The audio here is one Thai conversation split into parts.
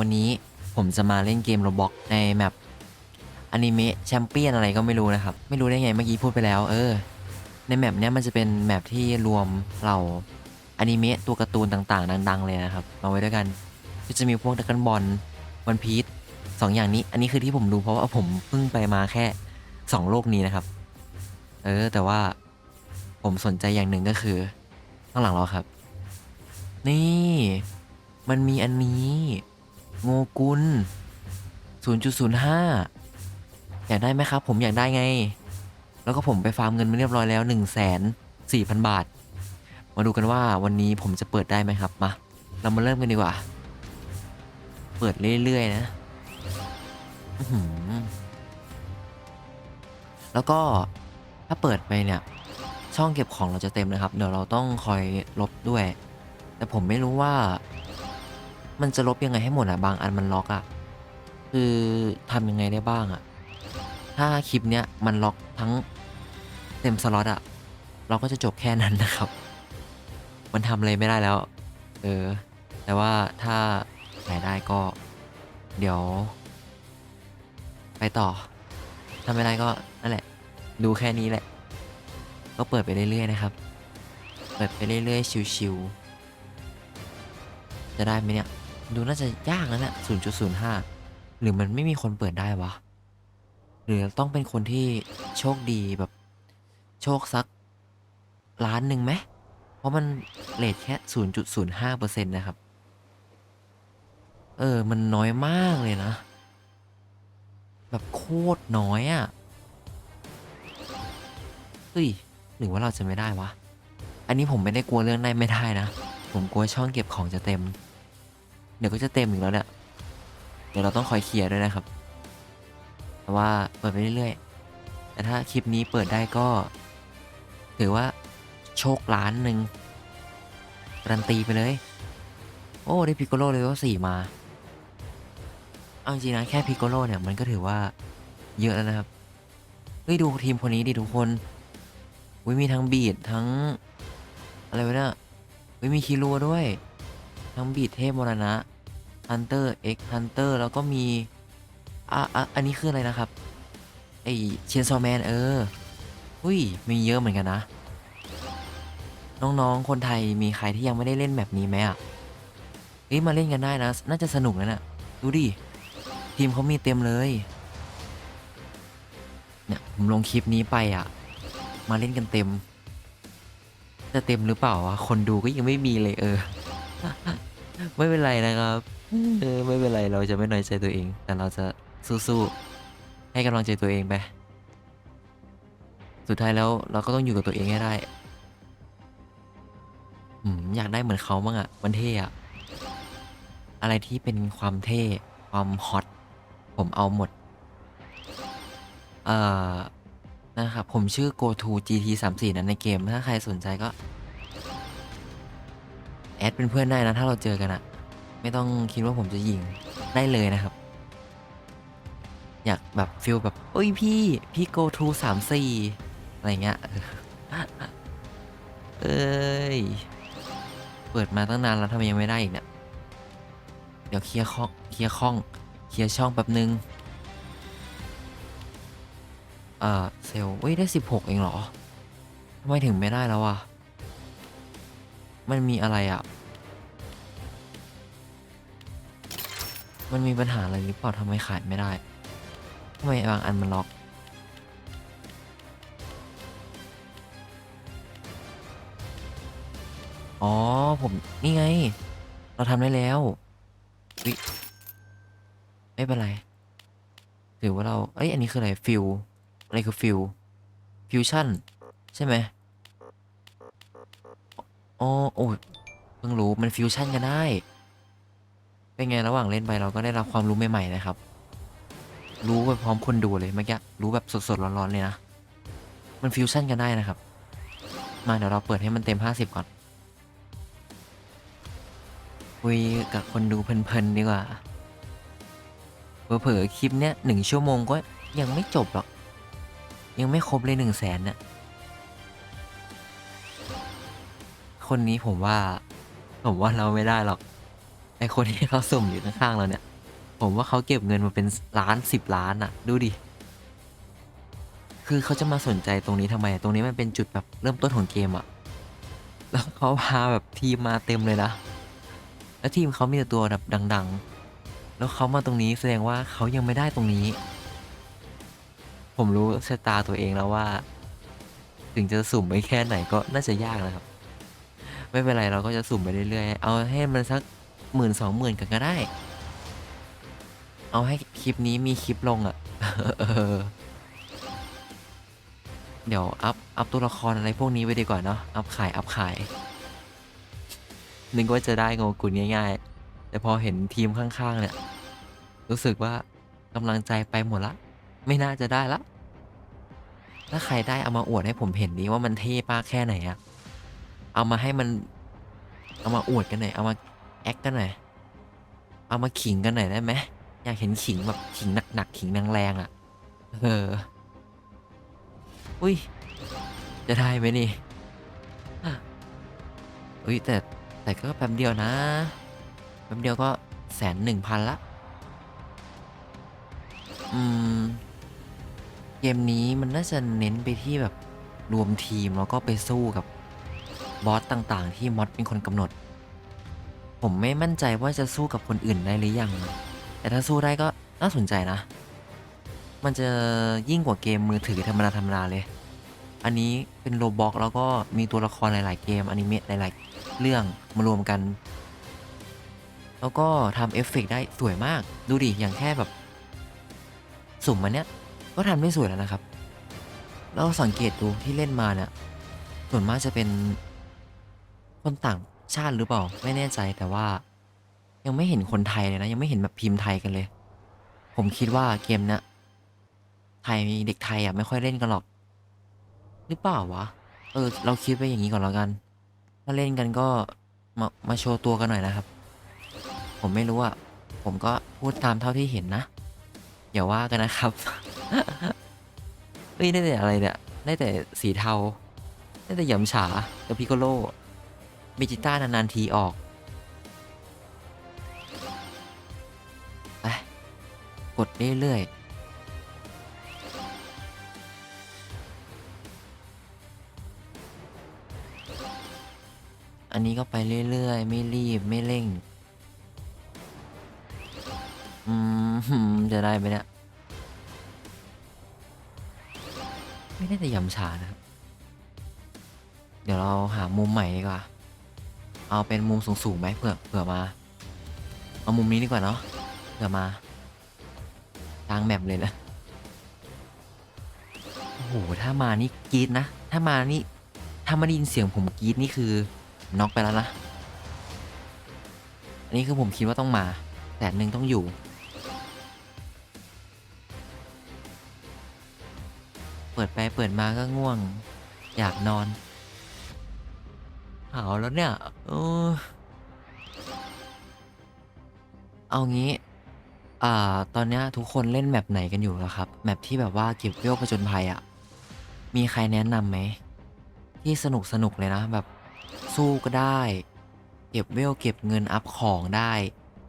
วันนี้ผมจะมาเล่นเกมโรบอกในแมปอนิเมะแชมเปี้ยนอะไรก็ไม่รู้นะครับ ไม่รู้ได้ไงเมื่อกี้พูดไปแล้ว เออ ในแมปเนี้ยมันจะเป็นแมปที่รวมเหล่าอนิเมะตัวการ์ตูนต่างๆ ดัง ๆ เลยนะครับ มาไว้ด้วยกันก็จะมีพวกดักกันบอลวันพีซสองอย่างนี้ อันนี้คือที่ผมดูเพราะว่าผมเพิ่งไปมาแค่สองโลกนี้นะครับ เออ แต่ว่าผมสนใจอย่างหนึ่งก็คือข้างหลังเราครับ นี่ มันมีอันนี้ โงกุล0.05 อยากได้ไหมครับ ผมอยากได้ไง แล้วก็ผมไปฟาร์มเงินมาเรียบร้อยแล้ว 1 4 0 0 0 0 บาท มาดูกันว่าวันนี้ผมจะเปิดได้ไหมครับ มา เรามาเริ่มกันดีกว่า เปิดเรื่อยๆนะ แล้วก็ถ้าเปิดไปเนี่ย ช่องเก็บของเราจะเต็มนะครับ เดี๋ยวเราต้องคอยลบด้วย แต่ผมไม่รู้ว่า มันจะลบยังไงให้หมดอะบางอันมันล็อกอะคือทำยังไงได้บ้างอะถ้าคลิปเนี้ยมันล็อกทั้งเต็มสล็อตอะเราก็จะจบแค่นั้นนะครับ มันทำอะไรไม่ได้แล้ว เออ แต่ว่าถ้าขายได้ก็ เดี๋ยว ไปต่อถ้าไม่ได้ก็นั่นแหละ ดูแค่นี้แหละ ก็เปิดไปเรื่อยๆนะครับ เปิดไปเรื่อยๆชิวๆจะได้ไหมเนี่ย ดูน่าจะยากแล้วเนี่ย0.05 หรือมันไม่มีคนเปิดได้วะ หรือต้องเป็นคนที่โชคดีแบบ โชคสักล้านหนึ่งไหม เพราะมันเลทแค่ 0.05%นะครับ เออ มันน้อยมากเลยนะ แบบโคตรน้อยอะ่ะเฮ้ยหรือว่าเราจะไม่ได้วะ อันนี้ผมไม่ได้กลัวเรื่องได้ไม่ได้นะ ผมกลัวช่องเก็บของจะเต็ม เดี๋ยวก็จะเต็มอีกแล้วเนี่ยเดี๋ยวเราต้องคอยเคลียร์ด้วยนะครับ แต่ว่าเปิดไปเรื่อยๆ แต่ถ้าคลิปนี้เปิดได้ก็ ถือว่าโชคล้านหนึ่งรันตีไปเลย โอ้ได้พิกโกโลเลเวลสี่มาเอาจริงนะแค่พิกโกโลเนี่ยมันก็ถือว่าเยอะแล้วนะครับ เฮ้ยดูทีมคนนี้ดิทุกคนวิมีทั้งบีดทั้ง อะไรวะเนี่ยวิมีคิรัวด้วย ทั้งบีดเทพมรณะฮันเตอร์เอ็กฮันเตอร์แล้วก็มีอะอะอันนี้คืออะไรนะครับ ไอเชนซอแมนเออ อุ้ย มีเยอะเหมือนกันนะ น้องๆ คนไทยมีใครที่ยังไม่ได้เล่นแบบนี้ไหมอะเฮ้ยมาเล่นกันได้นะ น่าจะสนุกนะน่ะดูดิ ทีมเขามีเต็มเลยเนี่ยผมลงคลิปนี้ไปอะ มาเล่นกันเต็ม จะเต็มหรือเปล่าวะคนดูก็ยังไม่มีเลยเออ ไม่เป็นไรนะครับเออไม่เป็นไรเราจะไม่น้อยใจตัวเอง แต่เราจะสู้ๆให้กำลังใจตัวเองไปสุดท้ายแล้วเราก็ต้องอยู่กับตัวเองให้ได้อืมอยากได้เหมือนเขาบ้างอะมันเท่อะอะไรที่เป็นความเท่ความฮอตผมเอาหมด เอ่อนะครับผมชื่อ go to gt 3 4นั้นในเกม ถ้าใครสนใจก็แอ ดเป็นเพื่อนได้นะ ถ้าเราเจอกันอะไม่ต้องคิดว่าผมจะยิงได้เลยนะครับ อยากแบบฟิลแบบเอ้ยพี่พี่ go to 3 4อะไรเงี้ยเอ้ยเปิดมาตั้งนานแล้วทำไมยังไม่ได้อีกเนี่ยเดี๋ยวเคลียร์ข้องเคลียร์ข้องเคลียร์ช่องแป๊บนึงเอ่อเซลเว้ยได้สิบหกเองเหรอทำไมถึงไม่ได้แล้วอะ มันมีอะไรอะ มันมีปัญหาอะไรหรือเปล่าทำไมขายไม่ได้ทำไมบางอันมันล็อก อ๋อ ผมนี่ไง เราทำได้แล้ววิไม่เป็นไร ถือว่าเรา เอ้ย อันนี้คืออะไรฟิลอะไรคือฟิลฟิวชั่นใช่ไหม อ๋อโอ้เพิ่งรู้มันฟิวชั่นกันได้ เป็นไงระหว่างเล่นไปเราก็ได้รับความรู้ใหม่ๆนะครับ รู้ไปพร้อมคนดูเลยเมื่อกี้รู้แบบสดๆร้อนๆเลยนะ มันฟิวชั่นกันได้นะครับ มาเดี๋ยวเราเปิดให้มันเต็ม 50 ก่อน คุยกับคนดูเพลินๆดีกว่าเผลอๆคลิปเนี้ยหนึ่งชั่วโมงก็ยังไม่จบหรอก ยังไม่ครบเลยหนึ่งแสนเนี่ย คนนี้ผมว่า ผมว่าเราไม่ได้หรอกไอคนที่เขาสุ่มอยู่ข้างๆเราเนี่ย ผมว่าเขาเก็บเงินมาเป็นล้านสิบล้านอะดูดิคือเขาจะมาสนใจตรงนี้ทำไม ตรงนี้มันเป็นจุดแบบเริ่มต้นของเกมอะแล้วเขาพาแบบทีมมาเต็มเลยนะ แล้วทีมเขามีแต่ตัวแบบดัง ๆ แล้วเขามาตรงนี้แสดงว่าเขายังไม่ได้ตรงนี้ ผมรู้ชะตาตัวเองแล้วว่า ถึงจะสุ่มไปแค่ไหนก็น่าจะยากนะครับ ไม่เป็นไรเราก็จะสุ่มไปเรื่อยๆ เอาให้มันสักหมื่นสองหมื่นกันก็ได้ เอาให้คลิปนี้มีคลิปลงอะ่ะ เดี๋ยวอัพอัพตัวละครอะไรพวกนี้ไว้ดีกว่าเนาะ อัพขายอัพขาย นึกว่าจะได้โงกุลง่าย ๆ แต่พอเห็นทีมข้างๆ เนี่ย รู้สึกว่ากำลังใจไปหมดละ ไม่น่าจะได้ละ ถ้าใครได้เอามาอวดให้ผมเห็นดีว่ามันเท่ป้าแค่ไหนอะ เอามาให้มัน เอามาอวดกันหน่อย เอามาแอคกันหน่อย เอามาขิงกันหน่อยได้ไหมอยากเห็นขิงแบบขิงหนักๆขิงแรงๆอะเออ อุ้ย จะได้ไหมนี่ อุ้ยแต่แต่ก็แป๊บเดียวนะ แป๊บเดียวก็แสนหนึ่งพันละ อืม เกมนี้มันน่าจะเน้นไปที่แบบรวมทีมแล้วก็ไปสู้กับ บอสต่างๆ ที่มอดเป็นคนกำหนด ผมไม่มั่นใจว่าจะสู้กับคนอื่นได้หรือยัง แต่ถ้าสู้ได้ก็น่าสนใจนะ มันจะยิ่งกว่าเกมมือถือธรรมดาธรรมดาเลย อันนี้เป็นโรบอกแล้วก็มีตัวละครหลาย ๆ เกมอนิเมะหลาย ๆ เรื่องมารวมกัน แล้วก็ทำเอฟเฟกต์ได้สวยมาก ดูดิ อย่างแค่แบบ สุ่มมันเนี้ย ก็ทำได้สวยแล้วนะครับแล้วสังเกตดูที่เล่นมาเนี่ยส่วนมากจะเป็น คนต่างชาติหรือเปล่าไม่แน่ใจแต่ว่า ยังไม่เห็นคนไทยเลยนะ ยังไม่เห็นแบบพิมพ์ไทยกันเลย ผมคิดว่าเกมเนี้ยไทยเด็กไทยอะไม่ค่อยเล่นกันหรอก หรือเปล่าวะเออ เราคิดไปอย่างนี้ก่อนแล้วกัน ถ้าเล่นกันก็มามาโชว์ตัวกันหน่อยนะครับ ผมไม่รู้อะผมก็พูดตามเท่าที่เห็นนะอย่าว่ากันนะครับเฮ้ยได้แต่อะไรเนี่ยได้แต่สีเทาได้แต่หยำฉากับพิโกโล เบจิต้านานๆทีออกไปกดเรื่อยๆอันนี้ก็ไปเรื่อยๆ ไม่รีบไม่เร่ง อืม จะได้ไหมเนี่ย ไม่ได้แต่ยำชานะครับ เดี๋ยวเราหามุมใหม่ดีกว่า เอาเป็นมุมสูงๆไหมเผื่อเผื่อมา เอามุมนี้ดีกว่าเนาะเผื่อมาทางแมปเลยนะโอ้โหถ้ามานี่กรีดนะ ถ้ามานี่ถ้ามาได้ยินเสียงผมกรีดนี่คือน็อกไปแล้วนะอันนี้คือผมคิดว่าต้องมา แต่หนึ่งต้องอยู่เปิดไปเปิดมาก็ง่วง อยากนอน หาแล้วเนี่ยเออเอางี้ อ่า ตอนเนี้ยทุกคนเล่นแมปไหนกันอยู่แล้วครับ แมปที่แบบว่าเก็บเวลผจญภัยอะ่ะ มีใครแนะนำไหม ที่สนุกสนุกเลยนะ แบบสู้ก็ได้ เก็บเวลเก็บเงินอัพของได้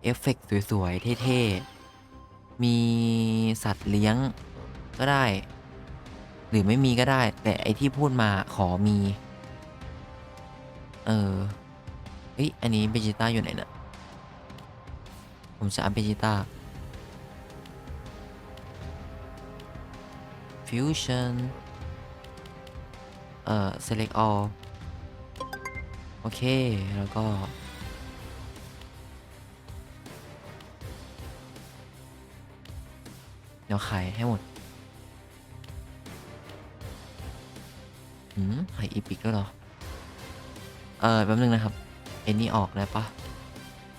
เอฟเฟกต์สวยๆ เท่ๆ มีสัตว์เลี้ยงก็ได้ หรือไม่มีก็ได้ แต่ไอที่พูดมาขอมี เออเฮ้ยอันนี้เบจิต้าอยู่ไหนนี่ยผมจะอัพเบจิต้า fusion เอ่อ select all โอเค แล้วก็ เดี๋ยวขายให้หมด หืมขายอีพิกด้วยเหรอ เออแป๊บนึงนะครับเอ็นนี่ออกได้ปะ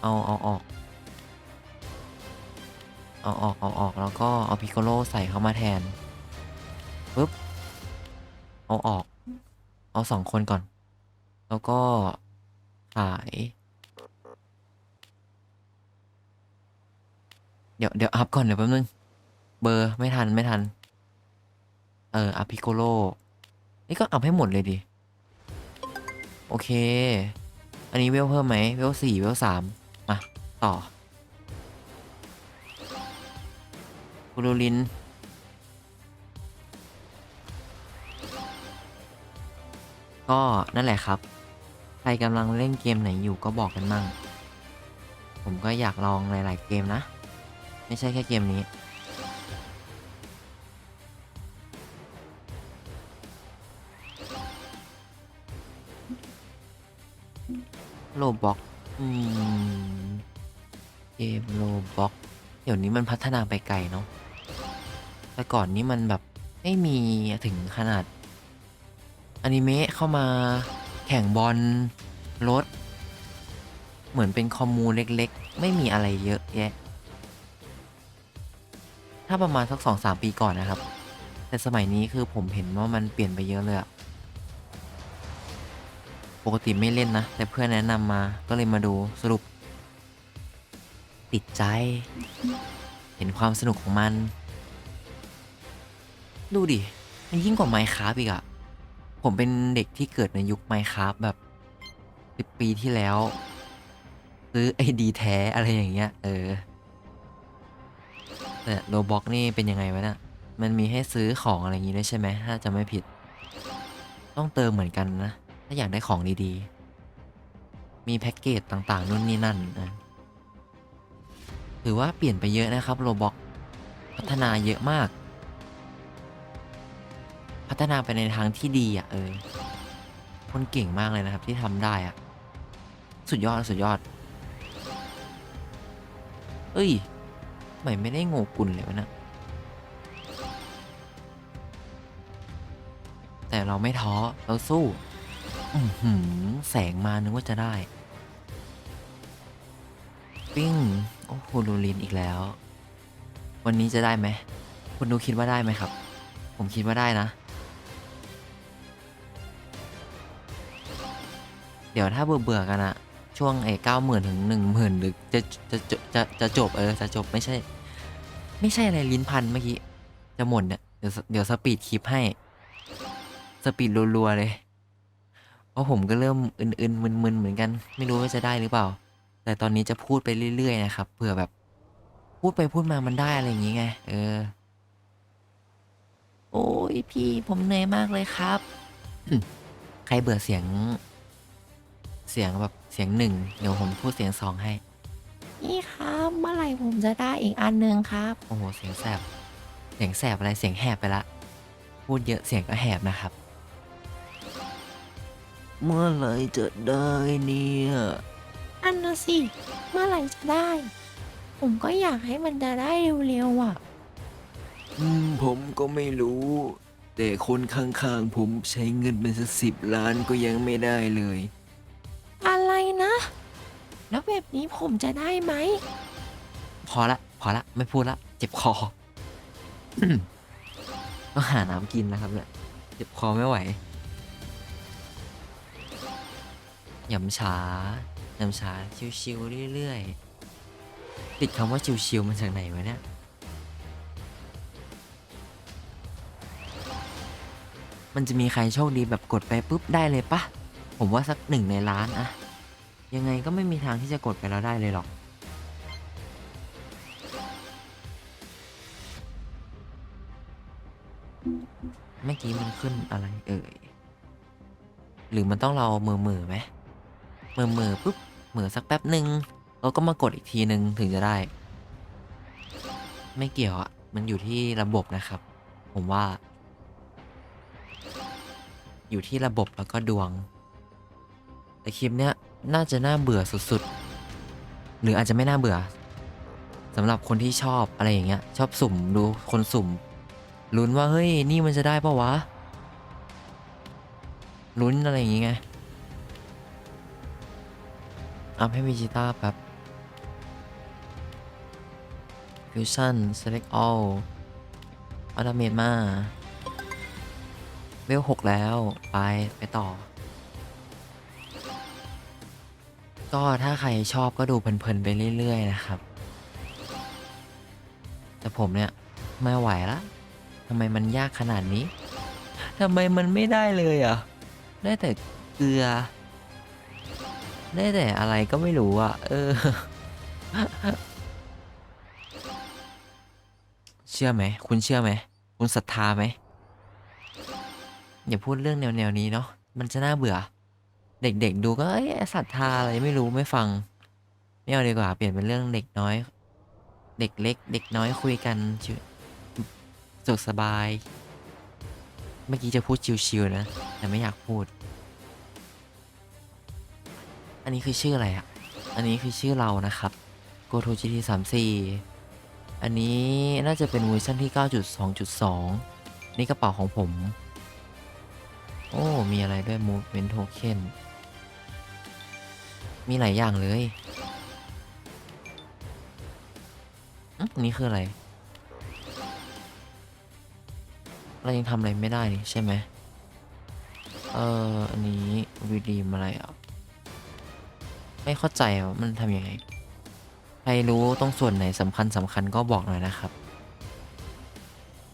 เอาเอาออก เอาออกเอาออกแล้วก็เอาพิโกโลใส่เข้ามาแทนปึ๊บเอาออก เอาสองคนก่อน แล้วก็ขาย เดี๋ยวเดี๋ยวอัพก่อนเดี๋ยวแป๊บนึง เบอร์ไม่ทันไม่ทัน เอออัพพิโกโลนี่ก็อัพให้หมดเลยดิ โอเค อันนี้เวลเพิ่มไหมเวลสี่เวลสามมาต่อกูรูลินก็นั่นแหละครับ ใครกำลังเล่นเกมไหนอยู่ก็บอกกันมั่ง ผมก็อยากลองหลาย ๆ เกมนะ ไม่ใช่แค่เกมนี้ โลบ็อกอืม เกมโลบ็อกเดี๋ยวนี้มันพัฒนาไปไกลเนาะ แต่ก่อนนี้มันแบบไม่มีถึงขนาดอนิเมะเข้ามาแข่งบอลรถ เหมือนเป็นคอมมูเล็กๆ ไม่มีอะไรเยอะแยะ ถ้าประมาณสักสองสามปีก่อนนะครับ แต่สมัยนี้คือผมเห็นว่ามันเปลี่ยนไปเยอะเลยอะ ปกติไม่เล่นนะ แต่เพื่อนแนะนำมาก็เลยมาดูสรุป ติดใจ เห็นความสนุกของมัน ดูดิ มันยิ่งกว่าไมค์ค a f t อีกอะผมเป็นเด็กที่เกิดในยุคไมค์ค a f t แบบสิบปีที่แล้ว ซื้อไอดีแท้อะไรอย่างเงี้ย เออแต่โลบ็อกนี่เป็นยังไงวะเนะี่ยมันมีให้ซื้อของอะไรอย่างงี้ด้วยใช่ไหมถ้าจะไม่ผิด ต้องเติมเหมือนกันนะ ถ้าอยากได้ของดีๆ มีแพ็กเกจต่างๆนู่นนี่นั่นนะถือว่าเปลี่ยนไปเยอะนะครับโลบ็อกพัฒนาเยอะมาก พัฒนาไปในทางที่ดีอะเออ คนเก่งมากเลยนะครับที่ทำได้อะ สุดยอดสุดยอด เอ้ยทำไมไม่ได้โงกุลเลยวะนะแต่เราไม่ท้อ เราสู้ อือหือแสงมานึกว่าจะได้ ปิ้ง โอ้โหลูลินอีกแล้ว วันนี้จะได้ไหมคุณดูคิดว่าได้ไหมครับ ผมคิดว่าได้นะ เดี๋ยวถ้าเบื่อเบื่อกันอะช่วงไอ้เก้าหมื่นถึงหนึ่งหมื่นหรือจะจะจะจะจะจบเออจะจบไม่ใช่ ไม่ใช่อะไรลิ้นพันเมื่อกี้ จะหมดเนี่ยเดี๋ยวเดี๋ยวสปีดคลิปให้ สปีดรัวๆเลย ราะผมก็เริ่มอื่นๆมึนๆเหมือนกัน ไม่รู้ว่าจะได้หรือเปล่า แต่ตอนนี้จะพูดไปเรื่อย ๆ นะครับเผื่อแบบ พูดไปพูดมามันได้อะไรอย่างงี้ไง เออ โอ้ยพี่ผมเหนื่อยมากเลยครับ ใครเบื่อเสียง เสียงแบบเสียงหนึ่งเดี๋ยวผมพูดเสียงสองให้ นี่ครับเมื่อไหร่ผมจะได้อีกอันหนึ่งครับ โอ้โหเสียงแสบ เสียงแสบอะไรเสียงแหบไปละ พูดเยอะเสียงก็แหบนะครับ เมื่อไหร่จะได้เนี่ย อันนะสิ เมื่อไหร่จะได้ ผมก็อยากให้มันจะได้เร็วๆอะ อืมผมก็ไม่รู้ แต่คนข้างๆผมใช้เงินเป็นสักสิบล้านก็ยังไม่ได้เลย อะไรนะ แล้วแบบนี้ผมจะได้ไหม พอละพอละไม่พูดละ เจ็บคอ ต้องหาน้ำกินนะครับเนี่ยเจ็บคอไม่ไหว หยำช้ายำช้าชิวๆเรื่อยๆ ติดคำว่าชิวๆมาจากไหนวะเนี่ย มันจะมีใครโชคดีแบบกดไปปุ๊บได้เลยปะ ผมว่าสักหนึ่งในล้านอะยังไงก็ไม่มีทางที่จะกดไปแล้วได้เลยหรอกเมื่อกี้มันขึ้นอะไรเอ่ย หรือมันต้องเรามือมือไหม มือมือปุ๊บมือสักแป๊บหนึ่งเราก็มากดอีกทีหนึ่งถึงจะได้ ไม่เกี่ยวอะมันอยู่ที่ระบบนะครับ ผมว่า อยู่ที่ระบบแล้วก็ดวง แต่คลิปเนี้ยน่าจะน่าเบื่อสุดๆ หรืออาจจะไม่น่าเบื่อสำหรับคนที่ชอบอะไรอย่างเงี้ย ชอบสุ่มดูคนสุ่มลุ้นว่าเฮ้ยนี่มันจะได้ปะวะลุ้นอะไรอย่างเงี้ไง อัพให้วิจิต้าแป๊บ Fusion Select All อัลเมตมาเวลหกแล้ว ไป ไปต่อ ก็ถ้าใครชอบก็ดูเพลิน ๆ ไปเรื่อย ๆ นะครับ แต่ผมเนี่ย ไม่ไหวละทำไมมันยากขนาดนี้ทำไมมันไม่ได้เลยอะ ได้แต่เกลือ ได้แต่อะไรก็ไม่รู้อะเออ เชื่อไหม คุณเชื่อไหม คุณศรัทธาไหม อย่าพูดเรื่องแนวแนวๆนี้เนาะ มันจะน่าเบื่อ เด็กๆดูก็ เอ้ยศรัทธาอะไรไม่รู้ไม่ฟัง ไม่เอาดีกว่า เปลี่ยนเป็นเรื่องเด็กน้อย เด็กเล็ก เด็กน้อยคุยกันชิวสุขสบาย เมื่อกี้จะพูดชิวๆนะ แต่ไม่อยากพูด อันนี้คือชื่ออะไรอะอันนี้คือชื่อเรานะครับ go to gt 3 4อันนี้น่าจะเป็นเวอร์ชันที่ 9.2.2 นี่กระเป๋าของผม โอ้ มีอะไรด้วย movement token มีหลายอย่างเลยอันนี้คืออะไร เรายังทำอะไรไม่ได้นี่ใช่ไหม เอออันนี้วีดีมอะไรอะ ไม่เข้าใจว่ามันทำยังไง ใครรู้ตรงส่วนไหนสำคัญสำคัญก็บอกหน่อยนะครับ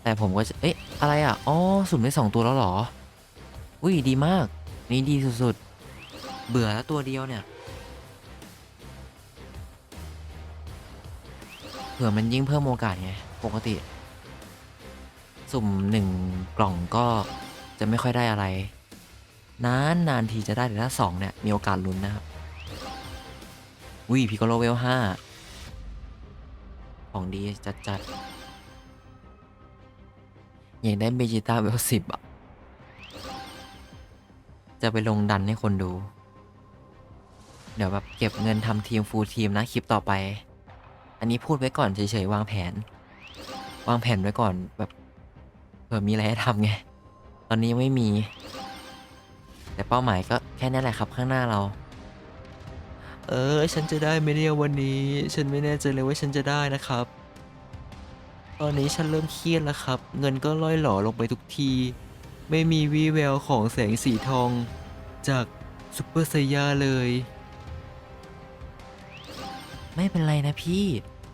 แต่ผมก็จะเอ๊ะอะไรอะ อ๋อสุ่มได้สองตัวแล้วหรอ อุ้ยดีมาก นี่ดีสุดๆ เบื่อแล้วตัวเดียวเนี่ย เผื่อมันยิ่งเพิ่มโอกาสไง ปกติ สุ่มหนึ่งกล่องก็จะไม่ค่อยได้อะไร นานนานทีจะได้แต่ถ้าสองเนี่ย มีโอกาสลุ้นนะครับ วิพิโกโลเวลห้าของดีจัดจัดๆอยากได้เบจิต้าเวลสิบอะ จะไปลงดันให้คนดู เดี๋ยวแบบเก็บเงินทำทีมฟูลทีมนะคลิปต่อไป อันนี้พูดไว้ก่อนเฉยๆ วางแผน วางแผนไว้ก่อนแบบเผื่อมีอะไรให้ทำไง ตอนนี้ยังไม่มี แต่เป้าหมายก็แค่นี้แหละครับข้างหน้าเรา เออ ฉันจะได้ไหมเนี่ยวันนี้ ฉันไม่แน่ใจเลยว่าฉันจะได้นะครับ ตอนนี้ฉันเริ่มเครียดแล้วครับ เงินก็ล่อยหล่อลงไปทุกที ไม่มีวี่แววของแสงสีทอง จากซุปเปอร์ไซยาเลย ไม่เป็นไรนะพี่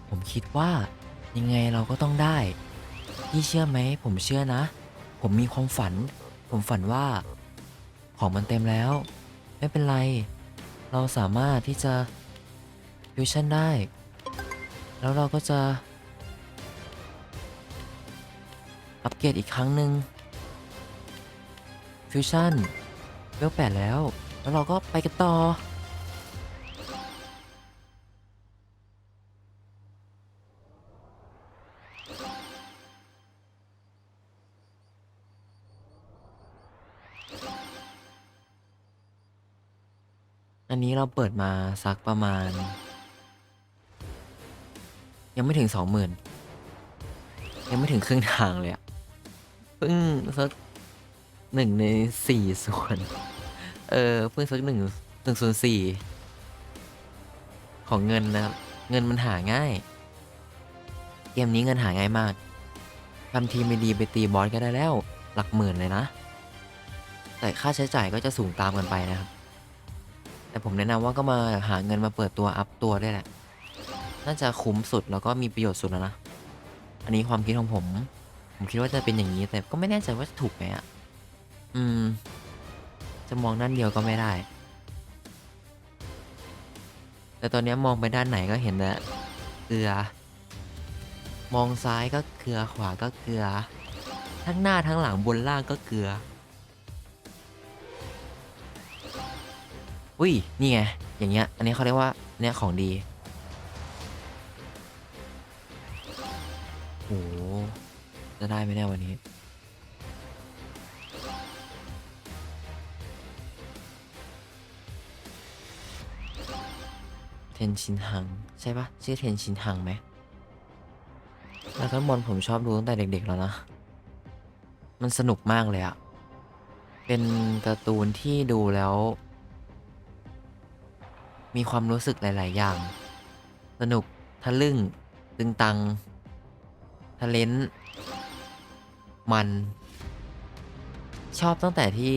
ผมคิดว่ายังไงเราก็ต้องได้ พี่เชื่อไหม ผมเชื่อนะ ผมมีความฝัน ผมฝันว่า ของมันเต็มแล้ว ไม่เป็นไร เราสามารถที่จะฟิวชั่นได้ แล้วเราก็จะ อัปเกรดอีกครั้งหนึ่งฟิวชั่นเวลแปดแล้ว แล้วเราก็ไปกันต่อ อันนี้เราเปิดมาสักประมาณ ยังไม่ถึงสองหมื่นยังไม่ถึงครึ่งทางเลยอะเพิ่งสักหนึ่งในสี่ส่วน เออเพิ่งสักหนึ่งหนึ่งส่วนสี่ของเงินนะครับ เงินมันหาง่าย เกมนี้เงินหาง่ายมากทำทีไม่ดีไปตีบอสก็ได้แล้ว หลักหมื่นเลยนะ แต่ค่าใช้จ่ายก็จะสูงตามกันไปนะครับ แต่ผมแนะนำว่าก็มาหาเงินมาเปิดตัวอัพตัวได้แหละ น่าจะคุ้มสุดแล้วก็มีประโยชน์สุดแล้วนะ อันนี้ความคิดของผม ผมคิดว่าจะเป็นอย่างนี้แต่ก็ไม่แน่ใจว่าจะถูกไหมอะ อืม จะมองด้านเดียวก็ไม่ได้ แต่ตอนนี้มองไปด้านไหนก็เห็นแล้วเกลือ มองซ้ายก็เกลือขวาก็เกลือ ทั้งหน้าทั้งหลังบนล่างก็เกลือ อุ้ย นี่ไง อย่างเงี้ย อันนี้เขาเรียกว่าเนี่ยของดีโหจะได้ไหมเนี่ยวันนี้ เทนชินฮัง ใช่ปะชื่อเทนชินฮังไหมแล้วก็มอนผมชอบดูตั้งแต่เด็กๆแล้วนะ มันสนุกมากเลยอะเป็นการ์ตูนที่ดูแล้ว มีความรู้สึกหลาย ๆ อย่าง สนุก ทะลึ่ง ตึงตัง ทะเลนมัน ชอบตั้งแต่ที่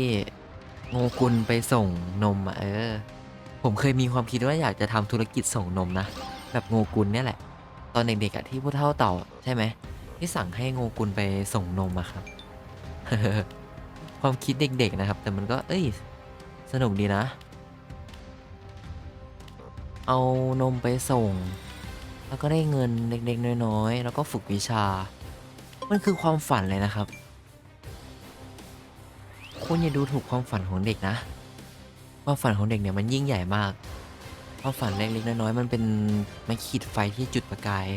โงกุลไปส่งนมอะเออ ผมเคยมีความคิดว่าอยากจะทำธุรกิจส่งนมนะ แบบโงกุลเนี่ยแหละ ตอนเด็ก ๆอะที่ผู้เฒ่าเต่าใช่ไหม ที่สั่งให้โงกุลไปส่งนมอะครับ ความคิดเด็ก ๆ นะครับ แต่มันก็ เอ้ย สนุกดีนะ เอานมไปส่ง แล้วก็ได้เงินเล็กๆน้อยๆ แล้วก็ฝึกวิชา มันคือความฝันเลยนะครับ คุณอย่าดูถูกความฝันของเด็กนะ ความฝันของเด็กเนี่ยมันยิ่งใหญ่มาก ความฝันเล็กๆน้อยๆ มันเป็นไม่ขีดไฟที่จุดประกาย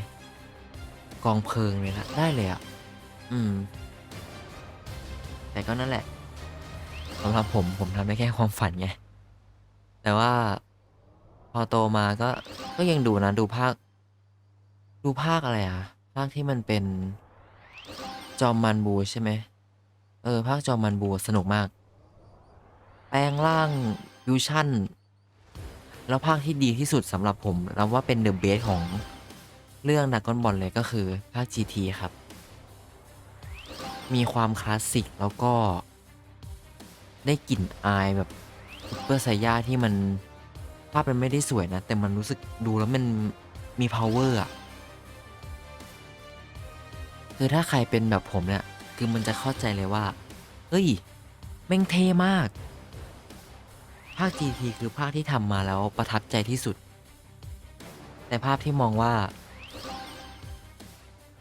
กองเพลิงเลยละได้เลยอะ่ะ อืม แต่ก็นั่นแหละสำหรับผมผมทำได้แค่ความฝันไง แต่ว่า พอโตมาก็ก็ยังดูนะดูภาค ดูภาคอะไรอะภาคที่มันเป็นจอมมันบูใช่ไหมเออภาคจอมมันบูสนุกมาก แปลงร่างฟิวชั่น แล้วภาคที่ดีที่สุดสำหรับผมเราว่าเป็นเดอะเบสของเรื่องดักกอนบอลเลยก็คือภาค GT ครับ มีความคลาสสิกแล้วก็ได้กลิ่นอายแบบซุปเปอร์ไซย่าที่มัน ภาพมันไม่ได้สวยนะ แต่มันรู้สึกดูแล้วมันมี power อะคือถ้าใครเป็นแบบผมเนี่ย คือมันจะเข้าใจเลยว่า เฮ้ย แม่งเท่มาก ภาค GT คือภาคที่ทำมาแล้วประทับใจที่สุดแต่ภาพที่มองว่า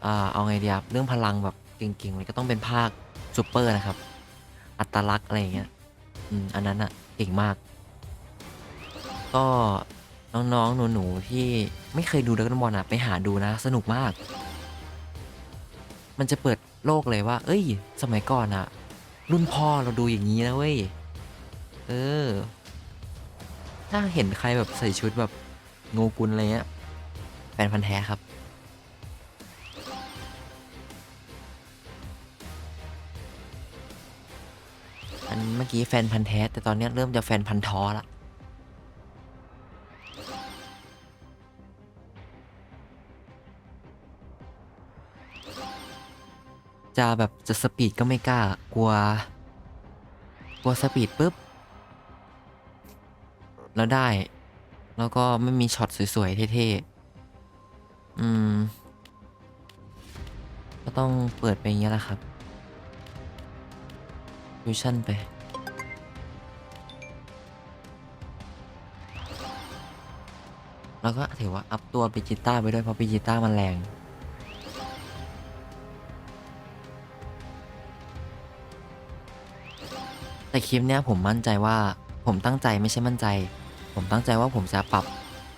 อ่าเอาไงดีครับเรื่องพลังแบบเก่งๆเลยก็ต้องเป็นภาคซูเปอร์นะครับ อัตลักษณ์อะไรอย่างเงี้ย อืม อันนั้นอะเก่งมาก ก็น้องๆหนูๆที่ไม่เคยดูดราก้อนบอลอะไปหาดูนะ สนุกมาก มันจะเปิดโลกเลยว่า เอ้ย สมัยก่อนอะรุ่นพ่อเราดูอย่างนี้นะเว้ย เออ ถ้าเห็นใครแบบใส่ชุดแบบโงกุลอะไรเงี้ยแฟนพันธ์แท้ครับอันเมื่อกี้แฟนพันธ์แท้แต่ตอนนี้เริ่มจะแฟนพันธ์ท้อละ จะแบบจะสปีดก็ไม่กล้ากลัว กลัวสปีดปุ๊บ แล้วได้ แล้วก็ไม่มีช็อตสวย ๆ เท่ๆ อืม ก็ต้องเปิดไปอย่างเงี้ยแหละครับฟิวชั่นไปแล้วก็ถือว่าอัพตัวปิจิต้าไปด้วยเพราะปิจิต้ามันแรง แต่คลิปเนี้ยผมมั่นใจว่าผมตั้งใจไม่ใช่มั่นใจ ผมตั้งใจว่าผมจะปรับ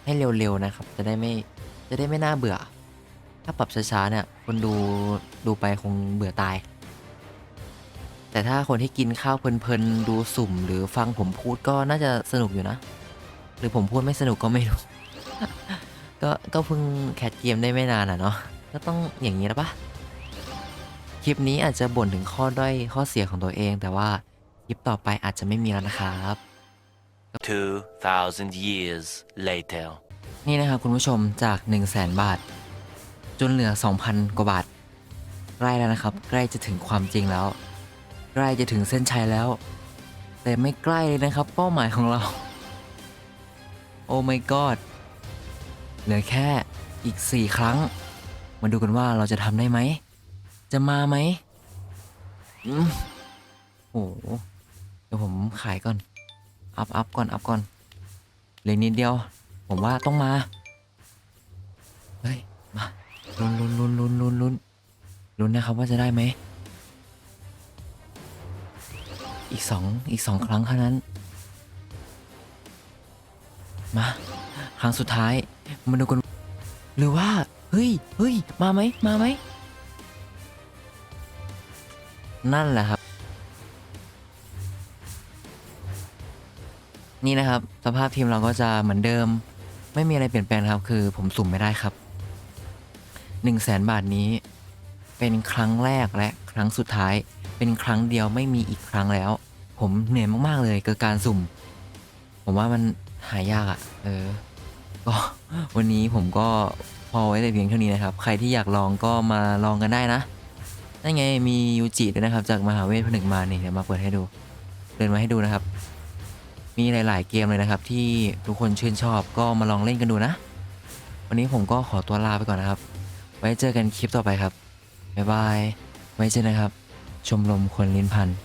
ให้เร็วๆนะครับ จะได้ไม่จะได้ไม่น่าเบื่อ ถ้าปรับช้าๆเนี่ยคนดูดูไปคงเบื่อตาย แต่ถ้าคนที่กินข้าวเพลินๆดูสุ่ม หรือฟังผมพูดก็น่าจะสนุกอยู่นะ หรือผมพูดไม่สนุกก็ไม่รู้ ก็ก็เพิ่งแคทเกมได้ไม่นานอะเนาะก็ต้องอย่างนี้แล้วปะคลิปนี้อาจจะบ่นถึงข้อด้อยข้อเสียของตัวเองแต่ว่า คลิปต่อไปอาจจะไม่มีแล้วนะครับ 2,000 years later. นี่นะครับคุณผู้ชมจาก 1 0 0 0 0แบาท จนเหลือ 2,000 กว่าบาท ใกล้แล้วนะครับ ใกล้จะถึงความจริงแล้ว ใกล้จะถึงเส้นชัยแล้ว แต่ไม่ใกล้เลยนะครับ เป้าหมายของเรา โอ้ my god เหลือแค่อีก 4 ครั้ง มาดูกันว่าเราจะทำได้ไหม จะมาไหมอืมโอ้โหเดี๋ยวผมขายก่อน อัพอัพก่อน อัพก่อนเหลือนิดเดียว ผมว่าต้องมา เฮ้ย มาลุ้นลุ้นลุ้นลุ้นลุ้นลุ้นลุ้นนะครับว่าจะได้ไหม อีกสองอีกสองครั้งเท่านั้น มา ครั้งสุดท้ายมาดูกันหรือว่า เฮ้ยเฮ้ยมาไหมมาไหมนั่นแหละครับ นี่นะครับ สภาพทีมเราก็จะเหมือนเดิม ไม่มีอะไรเปลี่ยนแปลงครับ คือผมสุ่มไม่ได้ครับ1 0 0 0 0แสนบาทนี้ เป็นครั้งแรกและครั้งสุดท้าย เป็นครั้งเดียวไม่มีอีกครั้งแล้ว ผมเหนื่อยมากๆเลยกับการสุ่ม ผมว่ามันหายากอะ่ะ เออ ก็วันนี้ผมก็พอไว้แต่เพียงเท่านี้นะครับ ใครที่อยากลองก็มาลองกันได้นะนั่นไงมียูจิด้วยนะครับ จากมหาเวทผนึกมารนี่เดี๋ยวมาเปิดให้ดู เดินมาให้ดูนะครับ มีหลาย ๆ เกมเลยนะครับ ที่ทุกคนชื่นชอบก็มาลองเล่นกันดูนะ วันนี้ผมก็ขอตัวลาไปก่อนนะครับ ไว้เจอกันคลิปต่อไปครับบ๊ายบายไว้เจอกันะครับ ชมรมคนลิ้นพันธ์